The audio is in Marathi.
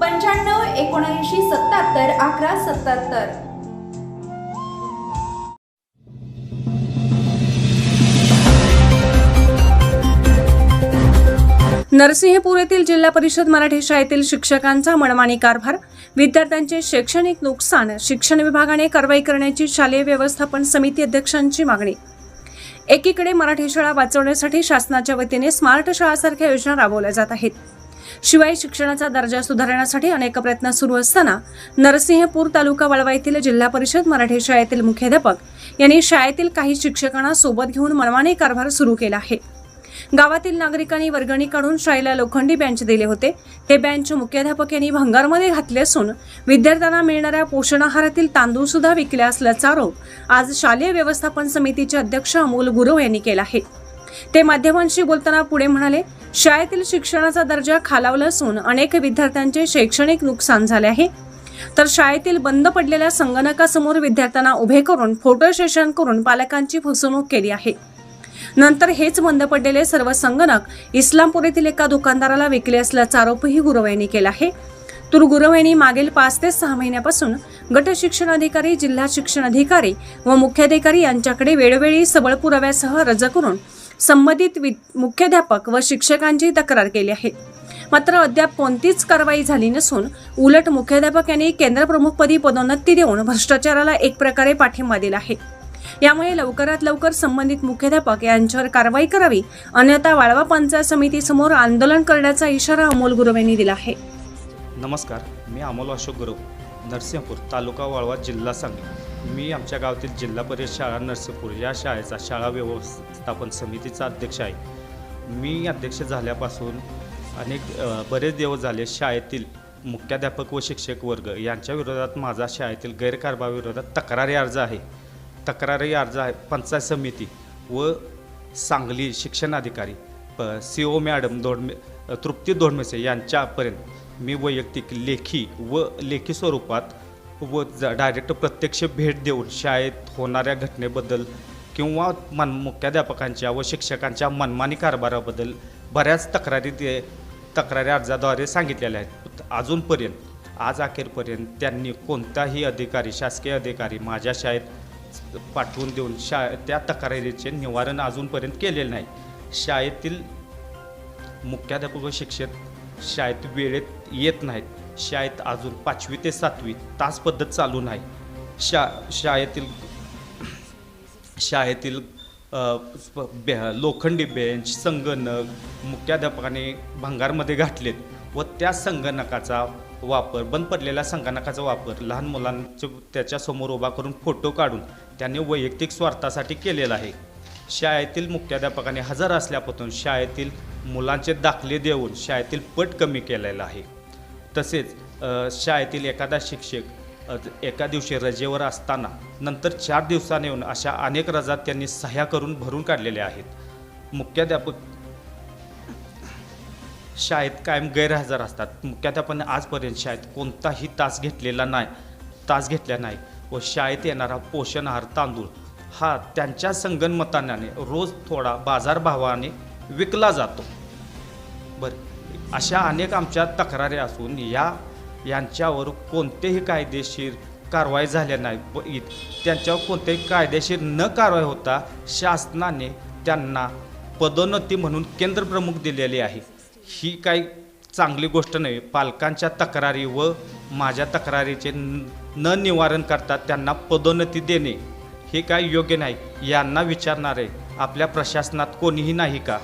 पंच्याण्णव एकोणऐंशी सत्याहत्तर अकरा सत्याहत्तर. नरसिंहपूर येथील जिल्हा परिषद मराठी शाळेतील शिक्षकांचा मनमानी कारभार विद्यार्थ्यांचे शैक्षणिक नुकसान शिक्षण विभागाने कारवाई करण्याची शालेय व्यवस्थापन समिती अध्यक्षांची मागणी. एकीकडे मराठी शाळा वाचवण्यासाठी शासनाच्या वतीने स्मार्ट शाळासारख्या योजना राबवल्या जात आहेत. शिवाय शिक्षणाचा दर्जा सुधारण्यासाठी अनेक प्रयत्न सुरू असताना नरसिंहपूर तालुका वाळवा येथील जिल्हा परिषद मराठी शाळेतील मुख्याध्यापक यांनी शाळेतील काही शिक्षकांना सोबत घेऊन मनमाने कारभार सुरू केला आहे. गावातील नागरिकांनी वर्गणी काढून शाळेला लोखंडी बेंच दिले होते. ते बेंच मुख्याध्यापक यांनी भंगारमध्ये घातले असून विद्यार्थ्यांना मिळणाऱ्या पोषण आहारातील तांदूळ सुद्धा विकले असल्याचा आरोप आज शालेय व्यवस्थापन समितीचे अध्यक्ष अमोल गुरव यांनी केला आहे. ते माध्यमांशी बोलताना पुढे म्हणाले शाळेतील शिक्षणाचा दर्जा खालावला असून अनेक विद्यार्थ्यांचे शैक्षणिक नुकसान झाले आहे. तर शाळेतील बंद पडलेल्या संगणकासमोर विद्यार्थ्यांना उभे करून फोटो सेशन करून पालकांची फसवणूक केली आहे. नंतर हेच बंद पडलेले सर्व संगणक इस्लामपूर येथील एका दुकानदाराला विकले असल्याचा आरोपही गुरव यांनी केला आहे. तर गुरव यांनी मागील पाच ते सहा महिन्यापासून गट शिक्षण अधिकारी जिल्हा शिक्षण अधिकारी व मुख्याधिकारी यांच्याकडे वेळोवेळी सबळ पुराव्यासह रज करून संबंधित वि- मुख्याध्यापक व शिक्षकांची तक्रार केली आहे. मात्र अद्याप कोणतीच कारवाई झाली नसून उलट मुख्याध्यापक यांनी केंद्रप्रमुखपदी पदोन्नती देऊन भ्रष्टाचाराला एक प्रकारे पाठिंबा दिला आहे. यामुळे लवकरात लवकर संबंधित मुख्याध्यापक यांच्यावर कारवाई करावी अन्यथा वाळवा पंचायत समितीसमोर आंदोलन करण्याचा इशारा अमोल गुरव यांनी दिला आहे. नमस्कार मी अमोल अशोक गुरव नरसिंहपूर तालुका वाळवा जिल्हा सांगली. मी आमच्या गावातील जिल्हा परिषद शाळा नरसिंहपूर या शाळेचा शाळा व्यवस्थापन समितीचा अध्यक्ष आहे. मी अध्यक्ष झाल्यापासून अनेक बरेच दिवस झाले शाळेतील मुख्याध्यापक व शिक्षक वर्ग यांच्या विरोधात माझा शाळेतील गैरकारभाराविरोधात तक्रारी अर्ज आहे. तक्रारी अर्ज आहे. पंचायत समिती व सांगली शिक्षण अधिकारी प सी ओ मॅडम धोडमे तृप्ती धोडमेसे यांच्यापर्यंत मी वैयक्तिक लेखी व लेखी स्वरूपात व ज डायरेक्ट प्रत्यक्ष भेट देऊन शाळेत होणाऱ्या घटनेबद्दल किंवा मन मुख्याध्यापकांच्या व शिक्षकांच्या मनमानी कारभाराबद्दल बऱ्याच तक्रारी ते तक्रारी अर्जाद्वारे सांगितलेल्या आहेत. अजूनपर्यंत आज अखेरपर्यंत त्यांनी कोणताही अधिकारी शासकीय अधिकारी माझ्या शाळेत पाठवून देऊन शा त्या तक्रारीचे निवारण अजूनपर्यंत केलेले नाही. शाळेतील मुख्याध्यापक व शिक्षक शाळेत वेळेत येत नाहीत. शाळेत अजून पाचवी ते सातवी तास पद्धत चालू नाही. शा शाळेतील शाळेतील लोखंडी बेंच संगणक मुख्याध्यापकाने भंगारमध्ये घातलेत व त्या संगणकाचा वापर बंद पडलेल्या संगणकाचा वापर लहान मुलांचे त्याच्यासमोर उभा करून फोटो काढून त्याने वैयक्तिक स्वार्थासाठी केलेला आहे. शाळेतील मुख्याध्यापकाने हजर असल्यापासून शाळेतील मुलांचे दाखले देऊन शाळेतील पट कमी केलेला आहे. तसेच शाळेतील एखादा शिक्षक एका दिवशी रजेवर असताना नंतर चार दिवसाने येऊन अशा अनेक रजा त्यांनी सह्या करून भरून काढलेल्या आहेत. मुख्याध्यापक शाळेत कायम गैरहजर असतात. मुख्याध्यापकाने आजपर्यंत शाळेत कोणताही तास घेतलेला नाही तास घेतला नाही व शाळेत येणारा पोषण आहार तांदूळ हा त्यांच्या संगणमताने रोज थोडा बाजारभावाने विकला जातो. बरं. अशा अनेक आमच्या तक्रारी असून या यांच्यावर कोणतेही कायदेशीर कारवाई झाल्या नाही. त्यांच्यावर कोणतेही कायदेशीर न कारवाई होता शासनाने त्यांना पदोन्नती म्हणून केंद्रप्रमुख दिलेली आहे. ही काही चांगली गोष्ट नाही. पालकांच्या तक्रारी व माझ्या तक्रारीचे न न निवारण करता त्यांना पदोन्नती देणे हे काय योग्य नाही. यांना विचारणारे आपल्या प्रशासनात कोणीही नाही का?